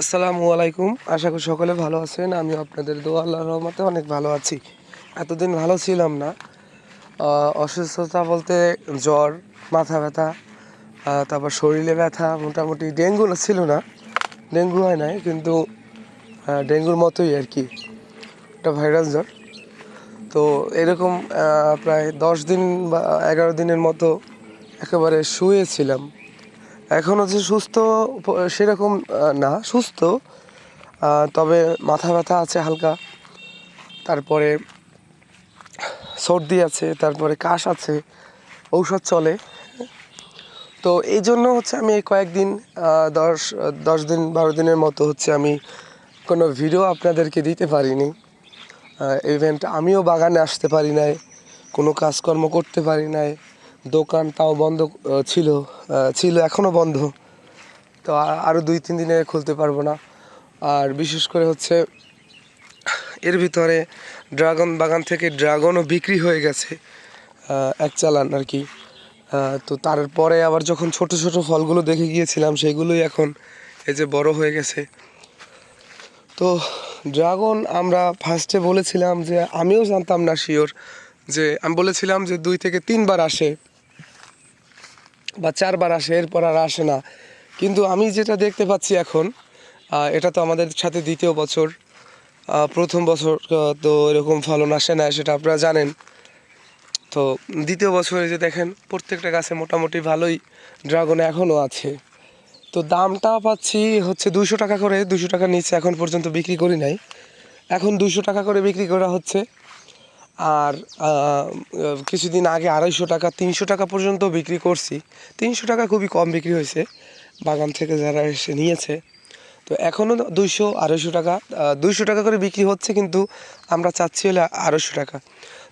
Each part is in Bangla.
আসসালামু আলাইকুম। আশা করি সকলে ভালো আছেন। আমি আপনাদের দোয়া, আল্লাহর রহমতে অনেক ভালো আছি। এতদিন ভালো ছিলাম না। অসুস্থতা বলতে জ্বর, মাথা ব্যথা তারপর শরীরে ব্যথা, মোটামুটি ডেঙ্গু ছিল না। ডেঙ্গু হয় নাই, কিন্তু ডেঙ্গুর মতোই আর কি। একটা ভাইরাস জ্বর। তো এরকম প্রায় দশ দিন বা এগারো দিনের মতো একেবারে শুয়েছিলাম। এখন হচ্ছে সুস্থ, সেরকম না, সুস্থ তবে মাথা ব্যথা আছে হালকা, তারপরে সর্দি আছে, তারপরে কাশ আছে, ঔষধ চলে। তো এই জন্য হচ্ছে আমি কয়েকদিন দশ দশ দিন, বারো দিনের মতো হচ্ছে আমি কোনো ভিডিও আপনাদেরকে দিতে পারিনি। ইভেন্ট আমিও বাগানে আসতে পারি নাই, কোনো কাজকর্ম করতে পারি নাই। দোকান তাও বন্ধ ছিল ছিল এখনও বন্ধ। তো আরও দুই, তিন দিনে খুলতে পারব না। আর বিশেষ করে হচ্ছে, এর ভিতরে ড্রাগন বাগান থেকে ড্রাগনও বিক্রি হয়ে গেছে এক চালান আর কি। তো তারপরে আবার যখন ছোট ছোট ফলগুলো দেখে গিয়েছিলাম, সেগুলোই এখন এই যে বড় হয়ে গেছে। তো ড্রাগন আমরা ফার্স্টে বলেছিলাম যে, আমিও জানতাম না শিওর যে, আমি বলেছিলাম যে দুই থেকে তিনবার আসে। বা চারবার আসে, এরপর আর আসে না। কিন্তু আমি যেটা দেখতে পাচ্ছি এখন এটা তো আমাদের সাথে দ্বিতীয় বছর প্রথম বছর তো এরকম ফলন আসে না, সেটা আপনারা জানেন। তো দ্বিতীয় বছরে যে দেখেন, প্রত্যেকটা গাছে মোটামুটি ভালোই ড্রাগন এখনও আছে। তো দামটা পাচ্ছি হচ্ছে দুশো টাকা করে দুশো টাকার নিচে এখন পর্যন্ত বিক্রি করি নাই। এখন দুশো টাকা করে বিক্রি করা হচ্ছে। আর কিছুদিন আগে আড়াইশো টাকা, তিনশো টাকা পর্যন্ত বিক্রি করছি। তিনশো টাকা খুবই কম বিক্রি হয়েছে বাগান থেকে যারা এসে নিয়েছে। তো এখনও দুইশো, আড়াইশো টাকা দুইশো টাকা করে বিক্রি হচ্ছে, কিন্তু আমরা চাচ্ছি হলে আড়াইশো টাকা।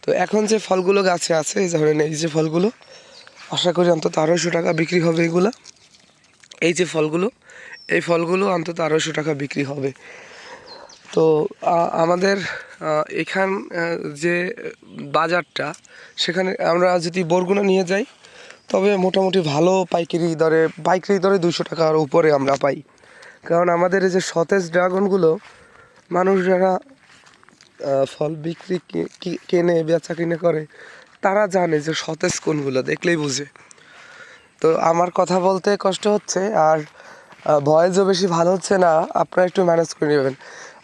তো এখন যে ফলগুলো গাছে আছে ধরেন এই যে ফলগুলো, আশা করি অন্তত আড়াইশো টাকা বিক্রি হবে এগুলো। এই যে ফলগুলো, এই ফলগুলো অন্তত আড়াইশো টাকা বিক্রি হবে। তো আমাদের এখান যে বাজারটা, সেখানে আমরা যদি বরগুনা নিয়ে যাই, তবে মোটামুটি ভালো পাইকারি দরে পাইকারি দরে দুশো টাকার উপরে আমরা পাই। কারণ আমাদের এই যে সতেজ ড্রাগনগুলো মানুষ যারা ফল বিক্রি কেনে, বেচা কিনে করে, তারা জানে যে সতেজ কোনগুলো, দেখলেই বুঝে। তো আমার কথা বলতে কষ্ট হচ্ছে, আর ভয়েসও বেশি ভালো হচ্ছে না, আপনারা একটু ম্যানেজ করে নেবেন।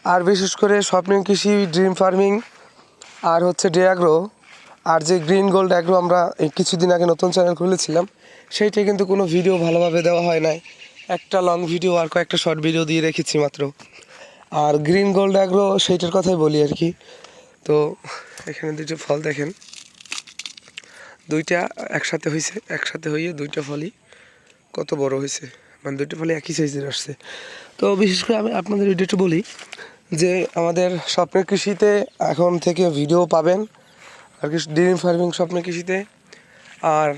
আর বিশেষ করে স্বপ্নিং কৃষি, ড্রিম ফার্মিং, আর হচ্ছে ডে অ্যাগ্রো, আর যে গ্রিন গোল্ড অ্যাগ্রো আমরা এই কিছুদিন আগে নতুন চ্যানেল খুলেছিলাম সেইটা কিন্তু কোনো ভিডিও ভালোভাবে দেওয়া হয় নাই। একটা লং ভিডিও আর কয়েকটা শর্ট ভিডিও দিয়ে রেখেছি মাত্র। আর গ্রিন গোল্ড অ্যাগ্রো সেইটার কথাই বলি আর কি। তো এখানে দুটো ফল দেখেন। দুইটা একসাথে হয়েছে একসাথে হয়ে দুইটা ফলই কত বড় হয়েছে মানে দুটো ফলই একই সাইজের আসছে। তো বিশেষ করে আমি আপনাদের ভিডিও একটু বলি যে আমাদের স্বপ্নের কৃষিতে এখন থেকে ভিডিও পাবেন, আর কি ড্রিম ফার্মিং স্বপ্নের কৃষিতে। আর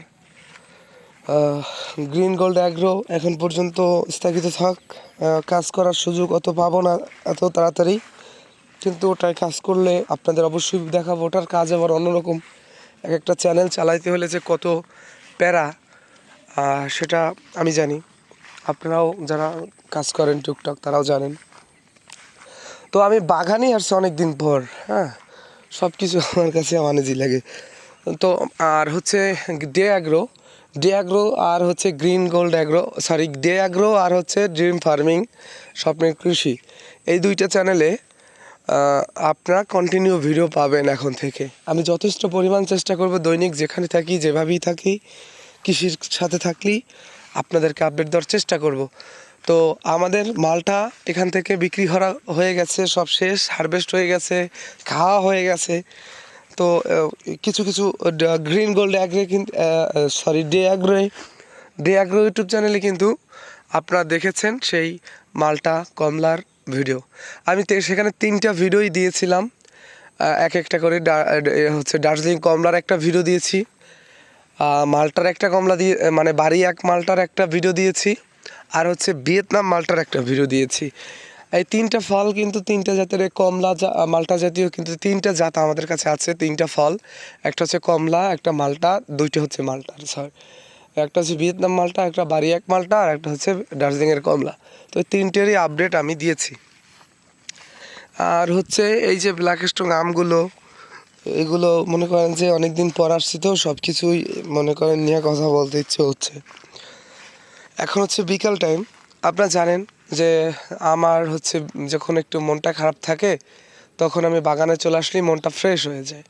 গ্রিন গোল্ড অ্যাগ্রো এখন পর্যন্ত স্থগিত থাক। কাজ করার সুযোগ অত পাবো না এত তাড়াতাড়ি। কিন্তু ওটায় কাজ করলে আপনাদের অবশ্যই দেখাবো ওটার কাজ আবার অন্যরকম। এক একটা চ্যানেল চালাইতে হলে যে কত প্যারা সেটা আমি জানি। আপনারাও যারা কাজ করেন টুকটাক, তারাও জানেন। তো আমি বাগানে আসছি অনেক দিন পর হ্যাঁ? সব কিছু আমার কাছে আমেজি লাগে। তো আর হচ্ছে ডে অ্যাগ্রো ডে অ্যাগ্রো আর হচ্ছে green gold agro sorry Dey agro আর হচ্ছে ড্রিম ফার্মিং, স্বপ্নের কৃষি। এই দুইটা চ্যানেলে আপনারা কন্টিনিউ ভিডিও পাবেন এখন থেকে। আমি যথেষ্ট পরিমাণ চেষ্টা করব দৈনিক যেখানে থাকি, যেভাবেই থাকি, কৃষির সাথে থাকলেই। আপনাদেরকে আপডেট দেওয়ার চেষ্টা করব। তো আমাদের মালটা এখান থেকে বিক্রি করা হয়ে গেছে, সব শেষ হারভেস্ট হয়ে গেছে, খাওয়া হয়ে গেছে। তো কিছু কিছু গ্রিন গোল্ড অ্যাগ্রে কিন্তু সরি ডে অ্যাগ্রোয় ডে অ্যাগ্রো ইউটিউব চ্যানেলে কিন্তু আপনারা দেখেছেন সেই মালটা, কমলার ভিডিও আমি সেখানে তিনটা ভিডিওই দিয়েছিলাম। এক একটা করে হচ্ছে দার্জিলিং কমলার একটা ভিডিও দিয়েছি। মালটার একটা কমলা দিয়ে মানে বাড়ি এক মালটার একটা ভিডিও দিয়েছি, আর হচ্ছে ভিয়েতনাম মালটার একটা ভিডিও দিয়েছি। এই তিনটা ফল কিন্তু তিনটা জাতের কমলা মালটা জাতীয় কিন্তু তিনটা জাত আমাদের কাছে আছে, তিনটা ফল। একটা হচ্ছে কমলা, একটা মালটা, দুইটা হচ্ছে মালটা সরি একটা হচ্ছে ভিয়েতনাম মালটা, একটা বাড়ি এক মালটা, আর একটা হচ্ছে দার্জিলিংয়ের কমলা। তো এই তিনটেরই আপডেট আমি দিয়েছি। আর হচ্ছে এই যে ব্ল্যাক স্ট্রং আমগুলো এগুলো মনে করেন যে অনেক দিন পর আসছি তো সব কিছুই মনে করেন নিয়ে কথা বলতে ইচ্ছে হচ্ছে। এখন হচ্ছে বিকাল টাইম আপনারা জানেন যে আমার হচ্ছে যখন একটু মনটা খারাপ থাকে, তখন আমি বাগানে চলে আসলেই মনটা ফ্রেশ হয়ে যায়।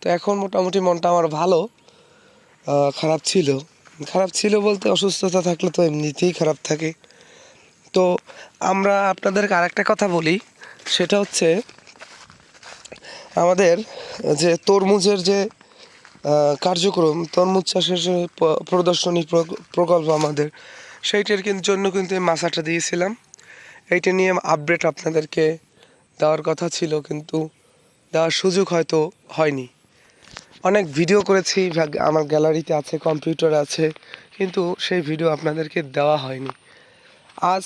তো এখন মোটামুটি মনটা আমার ভালো খারাপ ছিল। খারাপ ছিল বলতে অসুস্থতা থাকলে তো এমনিতেই খারাপ থাকে। তো আমরা আপনাদেরকে আরেকটা কথা বলি, সেটা হচ্ছে আমাদের যে তরমুজের যে কার্যক্রম, তরমুজ চাষের যে প্রদর্শনী প্রকল্প আমাদের, সেইটার কিন্তু জন্য কিন্তু এই মাসাটা দিয়েছিলাম। এইটা নিয়ে আপডেট আপনাদেরকে দেওয়ার কথা ছিল, কিন্তু দেওয়ার সুযোগ হয়তো হয়নি। অনেক ভিডিও করেছি আমার গ্যালারিতে আছে কম্পিউটার আছে, কিন্তু সেই ভিডিও আপনাদেরকে দেওয়া হয়নি। আজ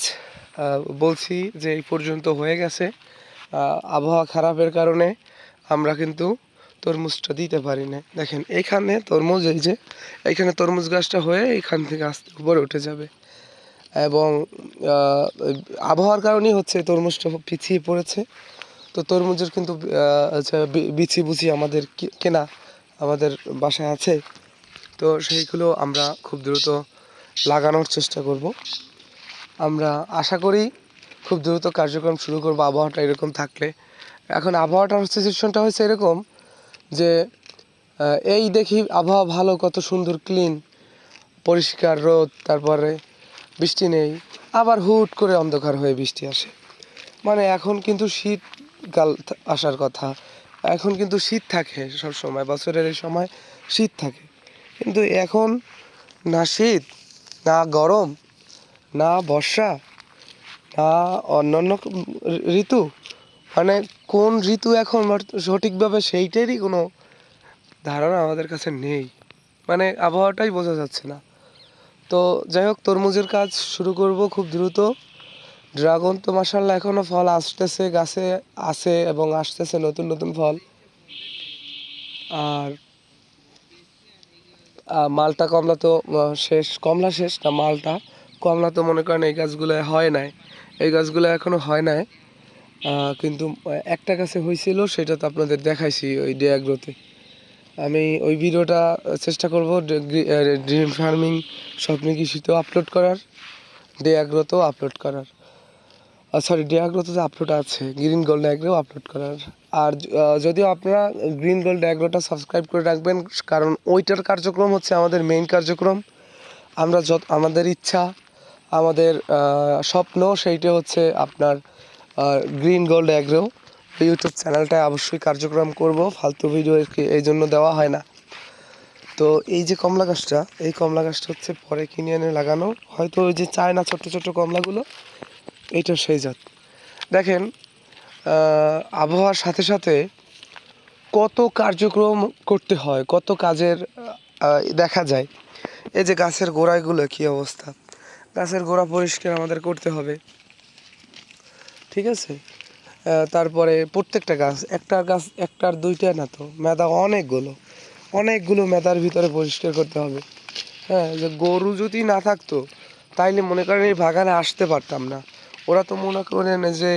বলছি যে এই পর্যন্ত হয়ে গেছে। আবহাওয়া খারাপের কারণে আমরা কিন্তু তরমুজটা দিতে পারি না। দেখেন এইখানে তরমুজ এই যে এইখানে তরমুজ গাছটা হয়ে এখান থেকে আস্তে উপরে উঠে যাবে। এবং আবহাওয়ার কারণেই হচ্ছে তরমুজটা পিছিয়ে পড়েছে। তো তরমুজের কিন্তু আহ, হচ্ছে বি- আমাদের কেনা আমাদের বাসায় আছে। তো সেইগুলো আমরা খুব দ্রুত লাগানোর চেষ্টা করব। আমরা আশা করি খুব দ্রুত কার্যক্রম শুরু করব। আবহাওয়াটা এরকম থাকলে এখন আবহাওয়াটার সিচুয়েশনটা হয়েছে এরকম যে এই দেখি আবহাওয়া ভালো, কত সুন্দর ক্লিন পরিষ্কার রোদ, তারপরে বৃষ্টি নেই, আবার হুট করে অন্ধকার হয়ে বৃষ্টি আসে। মানে এখন কিন্তু শীতকাল আসার কথা। এখন কিন্তু শীত থাকে সব সময়, বছরের এই সময় শীত থাকে। কিন্তু এখন না শীত, না গরম, না বর্ষা, না অন্যান্য ঋতু। মানে কোন ঋতু এখন সঠিকভাবে সেইটারই কোনো ধারণা আমাদের কাছে নেই। মানে আবহাওয়াটাই বোঝা যাচ্ছে না। তো যাই হোক, তরমুজের কাজ শুরু করব খুব দ্রুত। ড্রাগন তো মাসাল্লাহ এখনও ফল আসতেছে, গাছে আছে এবং আসতেছে নতুন নতুন ফল। আর মালটা কমলা তো শেষ, কমলা শেষ না, মালটা। কমলা তো মনে করেন এই গাছগুলো হয় নাই। এই গাছগুলো এখনও হয় নাই। কিন্তু একটা গাছে হয়েছিল সেটা তো আপনাদের দেখাইছি ওই ডে অ্যাগ্রোতে আমি ওই ভিডিওটা চেষ্টা করব ড্রিম ফার্মিং স্বপ্ন কৃষিতেও আপলোড করার, ডে অ্যাগ্রোতেও আপলোড করার। সরি ডে অ্যাগ্রোতে আপলোড আছে গ্রিন গোল্ড অ্যাগ্রো আপলোড করার। আর যদিও আপনারা গ্রিন গোল্ড অ্যাগ্রোটা সাবস্ক্রাইব করে রাখবেন, কারণ ওইটার কার্যক্রম হচ্ছে আমাদের মেইন কার্যক্রম। আমরা যত, আমাদের ইচ্ছা, আমাদের স্বপ্ন, সেইটা হচ্ছে আপনার গ্রিন গোল্ড অ্যাগ্রো ইউটিউব চ্যানেলটায় অবশ্যই কার্যক্রম করব, ফালতু ভিডিও এই জন্য দেওয়া হয় না। তো এই যে কমলা গাছটা, এই কমলা গাছটা হচ্ছে পরে কিনে এনে লাগানো। হয়তো ওই যে চায়না ছোট্ট ছোট্ট কমলাগুলো, এইটা সেই জাত। দেখেন আবহাওয়ার সাথে সাথে কত কার্যক্রম করতে হয়, কত কাজের দেখা যায়। এই যে গাছের গোড়াগুলো কি অবস্থা? গাছের গোড়া পরিষ্কার আমাদের করতে হবে। ঠিক আছে? তারপরে প্রত্যেকটা গাছ, একটা গাছ, একটার দুইটা না তো, মেদা অনেকগুলো। অনেকগুলো মেদার ভিতরে পরিষ্কার করতে হবে। হ্যাঁ যে গরু যদি না থাকতো, তাইলে মনে করেন এই বাগানে আসতে পারতাম না। ওরা তো মনে করেন যে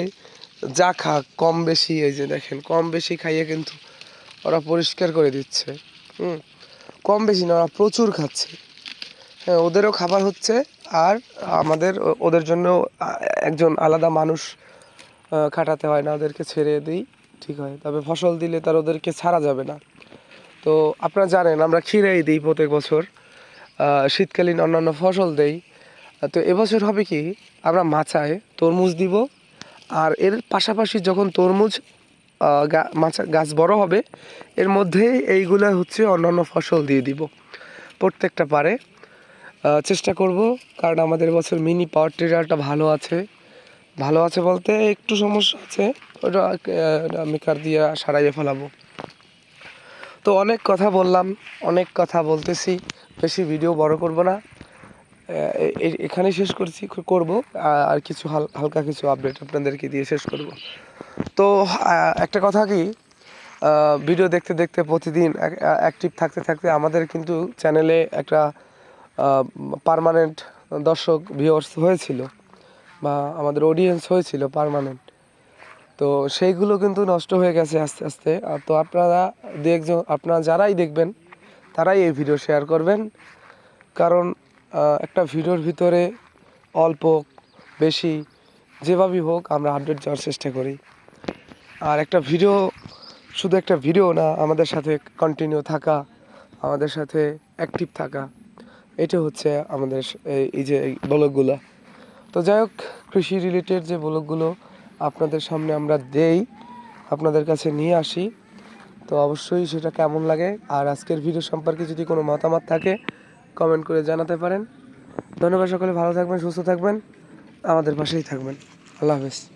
যা খাক, কম বেশি, এই যে দেখেন, কম বেশি খাইয়ে কিন্তু ওরা পরিষ্কার করে দিচ্ছে। হুম, কম বেশি না, ওরা প্রচুর খাচ্ছে। হ্যাঁ ওদেরও খাবার হচ্ছে, আর আমাদের, ওদের জন্য একজন আলাদা মানুষ খাটাতে হয় না, ওদেরকে ছেড়ে দিই, ঠিক হয়। তবে ফসল দিলে তার ওদেরকে ছাড়া যাবে না। তো আপনারা জানেন, আমরা ক্ষীরাই দিই প্রত্যেক বছর। শীতকালীন অন্যান্য ফসল দেই। তো এবছর হবে কি, আমরা মাচায় তরমুজ দিব। আর এর পাশাপাশি যখন তরমুজ মাচা, গাছ বড় হবে, এর মধ্যেই এইগুলো হচ্ছে অন্যান্য ফসল দিয়ে দিব। প্রত্যেকটা পারে। চেষ্টা করব, কারণ আমাদের বছর মিনি পাওয়ার টিলারটা ভালো আছে। ভালো আছে বলতে একটু সমস্যা আছে। ওটা আহ, আমি কার দিয়ে সারাইয়ে ফেলাবো। তো অনেক কথা বললাম অনেক কথা বলতেছি বেশি ভিডিও বড় করব না। এ- এ- এখানেই শেষ করছি করব। আর কিছু হাল- হালকা কিছু আপডেট আপনাদেরকে দিয়ে শেষ করব। তো একটা কথা কি ভিডিও দেখতে দেখতে প্রতিদিন অ্যাক্টিভ থাকতে থাকতে আমাদের কিন্তু চ্যানেলে একটা পার্মানেন্ট দর্শক ভিউয়ার্স হয়েছিল। বা আমাদের অডিয়েন্স হয়েছিল পার্মানেন্ট তো সেইগুলো কিন্তু নষ্ট হয়ে গেছে আস্তে আস্তে। আর তো আপনারা দু একজন, আপনারা যারাই দেখবেন, তারাই এই ভিডিও শেয়ার করবেন। কারণ একটা ভিডিওর ভিতরে অল্প, বেশি, যেভাবেই হোক আমরা আপডেট যাওয়ার চেষ্টা করি। আর একটা ভিডিও শুধু একটা ভিডিও না, আমাদের সাথে কন্টিনিউ থাকা, আমাদের সাথে অ্যাক্টিভ থাকা, এটা হচ্ছে আমাদের এই যে ব্লগগুলো। তো যাই হোক, কৃষি রিলেটেড যে ব্লগগুলো আপনাদের সামনে আমরা দেই, আপনাদের কাছে নিয়ে আসি। তো অবশ্যই সেটা কেমন লাগে, আর আজকের ভিডিও সম্পর্কে যদি কোনো মতামত থাকে কমেন্ট করে জানাতে পারেন। ধন্যবাদ সকলে, ভালো থাকবেন, সুস্থ থাকবেন, আমাদের পাশেই থাকবেন। আল্লাহ হাফেজ।